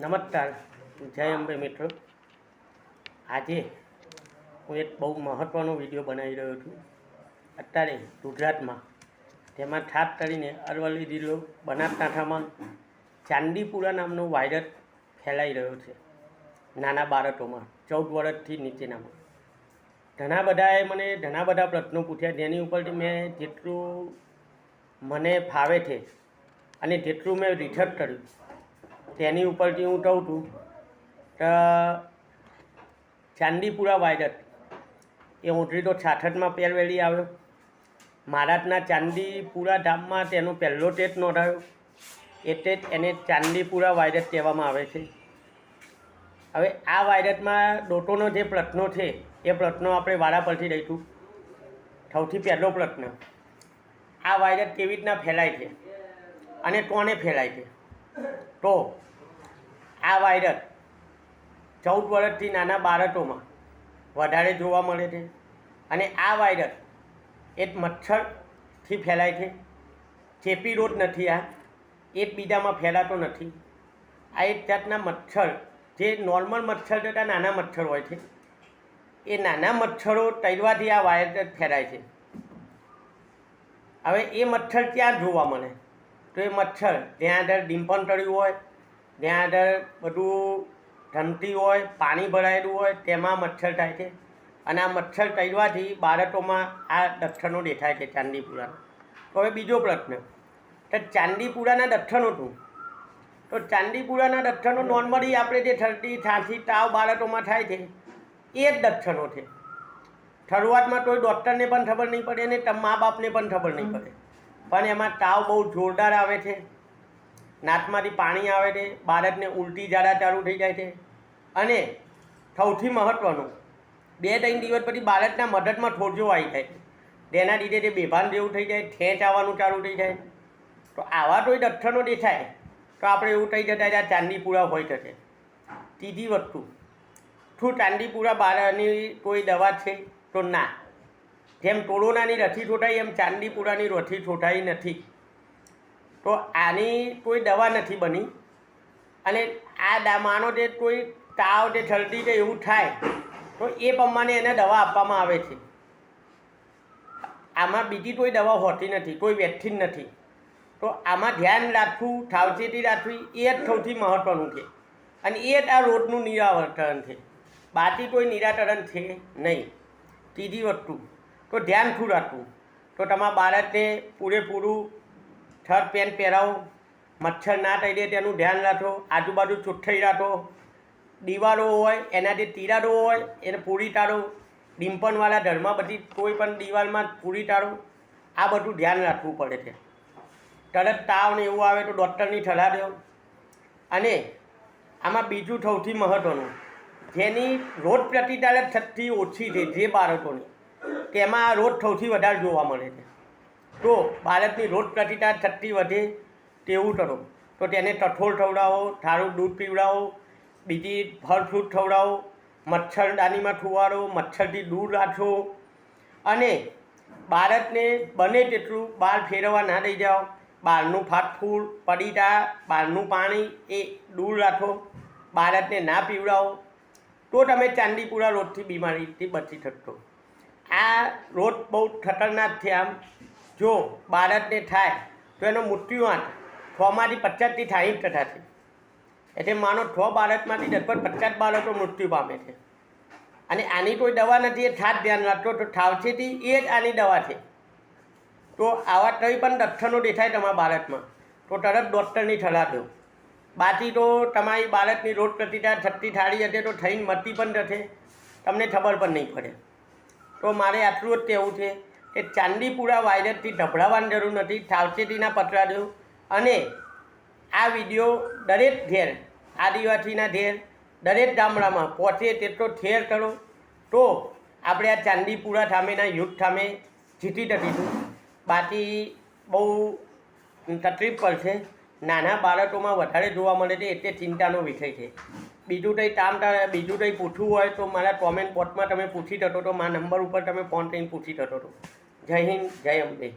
નમસ્કાર. જય અંબે મિત્રો. આજે હું એક બહુ મહત્ત્વનો વીડિયો બનાવી રહ્યો છું. અત્યારે ગુજરાતમાં તેમાં ખાસ કરીને અરવલ્લી જિલ્લો બનાસકાંઠામાં ચાંદીપુરા નામનો વાયરસ ફેલાઈ રહ્યો છે. નાના બાળકોમાં, ચૌદ વર્ષથી નીચેનામાં. ઘણા બધાએ મને ઘણા બધા પ્રશ્નો પૂછ્યા, જેની ઉપરથી મેં જેટલું મને ફાવે છે અને જેટલું મેં રિસર્ચ કર્યું તેની ઉપરથી હું કહું છું કે ચાંદીપુરા વાયરસ એ ઓગણીસો છાસઠમાં પહેરવેલી આવ્યો. મહારાજના ચાંદીપુરા ધામમાં તેનો પહેલો ટેસ્ટ નોંધાયો. એટલે જ એને ચાંદીપુરા વાયરસ કહેવામાં આવે છે. હવે આ વાયરસમાં ડોટોનો જે પ્રશ્નો છે, એ પ્રશ્નો આપણે વારા પરથી રહીશું. સૌથી પહેલો પ્રશ્ન, આ વાયરસ કેવી રીતના ફેલાય છે અને કોને ફેલાય છે? તો આ વાયરસ ચૌદ વર્ષથી નાના બાળકોમાં વધારે જોવા મળે છે અને આ વાયરસ એક મચ્છરથી ફેલાય છે. ચેપી રોગ નથી આ, એકબીજામાં ફેલાતો નથી. આ એક જાતના મચ્છર જે નોર્મલ મચ્છર કરતાં નાના મચ્છર હોય છે. એ નાના મચ્છરો તૈરવાથી આ વાયરસ ફેલાય છે. હવે એ મચ્છર ક્યાં જોવા મળે? તો એ મચ્છર, જ્યાં આગળ ડિમ્પન તળ્યું હોય, જ્યાં આગળ બધું ધમતી હોય, પાણી ભરાયેલું હોય, તેમાં મચ્છર થાય છે. અને આ મચ્છર તળવાથી બાળકોમાં આ દક્ષણો દેખાય છે ચાંદીપુરાના. તો હવે બીજો પ્રશ્ન. તો ચાંદીપુરાના દક્ષણો શું તો ચાંદીપુરાના દક્ષણો નોર્મલી આપણે જે ઠંડી છાંસી તાવ બાળકોમાં થાય છે, એ જ દક્ષણો છે. શરૂઆતમાં કોઈ ડૉક્ટરને પણ ખબર નહીં પડે અને મા બાપને પણ ખબર નહીં પડે. પણ એમાં તાવ બહુ જોરદાર આવે છે. નાકમાંથી પાણી આવે છે, બાળકને ઉલટી ઝાડા ચાલુ થઈ જાય છે. અને સૌથી મહત્ત્વનું બે ત્રણ દિવસ પછી બાળકના મદદમાં થોડજો આવી જાય તેના લીધે તે બેભાન જેવું થઈ જાય ઠેંચ આવવાનું ચાલુ થઈ જાય. તો આવા કોઈ દઠ્ઠનો દેખાય, તો આપણે એવું થઈ જતા આ ચાંદીપુરા હોઈ શકે. ત્રીજી વસ્તુ, શું ચાંદીપુરા બાળકની કોઈ દવા છે? તો ના. જેમ કોરોનાની રથી છોટાઈ, એમ ચાંદીપુરાની રથી છોટાઈ નથી. તો આની કોઈ દવા નથી બની. અને આ દા માનો જે કોઈ તાવ જે શરદી કે એવું થાય, તો એ પ્રમાણે એને દવા આપવામાં આવે છે. આમાં બીજી કોઈ દવા હોતી નથી, કોઈ વેક્સિન નથી. તો આમાં ધ્યાન રાખવું, સાવચેતી રાખવી, એ જ સૌથી મહત્ત્વનું છે. અને એ જ આ રોગનું નિરાકરણ છે. બાકી કોઈ નિરાકરણ છે નહીં. ત્રીજી વસ્તુ તો ધ્યાન શું રાખવું તો તમારા બાળકને પૂરેપૂરું થર પેન પહેરાવો, મચ્છર ના તળે તેનું ધ્યાન રાખો, આજુબાજુ ચોખ્ખાઈ રાખો. દિવાલો હોય એનાથી તિરાડો હોય, એને પૂરી ટાળો. ડિમ્પનવાળા ઘરમાં બધી કોઈ પણ દિવાલમાં પૂરી ટાળો. આ બધું ધ્યાન રાખવું પડે છે. તરત તાવ ને એવું આવે તો ડૉક્ટરની સલાહ દો. અને આમાં બીજું સૌથી મહત્ત્વનું જેની રોગ પ્રતિકારક શક્તિ ઓછી છે જે બાળકોની. તેમાં રોગ સૌથી વધારે જોવા મળે છે. તો બાળકની રોગ પ્રતિકાર શક્તિ વધે તેવું કરો. તો તેને કઠોળ ખવડાવો સારું દૂધ પીવડાવો, બીજી ફળ ફ્રૂટ ખવડાવો મચ્છરદાનીમાં ખુવાડો મચ્છરથી દૂર રાખો. અને બાળકને બને તેટલું બહાર ફેરવવા ના લઈ જાઓ. બહારનું ફાસ્ટ ફૂડ પડીટા બહારનું પાણી એ દૂર રાખો. બાળકને ના પીવડાવો. તો તમે ચાંદીપુરા રોગથી બીમારીથી બચી શકશો. આ રોગ બહુ ખતરનાક છે આમ. જો બાળકને થાય, તો એનો મૃત્યુઆંક છમાંથી પચાસથી સાહીઠ ટકા છે. એટલે માનો છ બાળકમાંથી લગભગ પચાસ બાળકો મૃત્યુ પામે છે. અને આની કોઈ દવા નથી, એ ખાસ ધ્યાન રાખજો. તો સાવચેતી એ જ આની દવા છે. તો આવા કંઈ પણ લક્ષણો દેખાય તમારા બાળકમાં, તો તરત ડૉક્ટરની સલાહ દો બાકી તો તમારી બાળકની રોગ પ્રતિકાર શક્તિ થાળી હશે તો થઈને મરતી પણ જશે. તમને ખબર પણ નહીં પડે. તો મારે આટલું જ કહેવું છે કે ચાંદીપુરા વાયરસથી ગભરાવાની જરૂર નથી સાવચેતીના પતરા દો અને આ વીડિયો દરેક ઘેર, આદિવાસીના ઘેર, દરેક ગામડામાં પહોંચે તેટલો ઠેર કરો તો આપણે આ ચાંદીપુરા સામેના યુદ્ધ સામે જીતી શકીશું બાકી બહુ તકલીફ પડશે નાના બાળકોમાં વધારે જોવા મળે છે, એટલે ચિંતાનો વિષય છે. બીજું કંઈ કામ બીજું કંઈ પૂછવું હોય તો મારા કોમેન્ટ બોક્સમાં તમે પૂછી શકો તો મારા નંબર ઉપર તમે ફોન કરીને પૂછી શકો છો. જય હિન્દ, જય અંબે.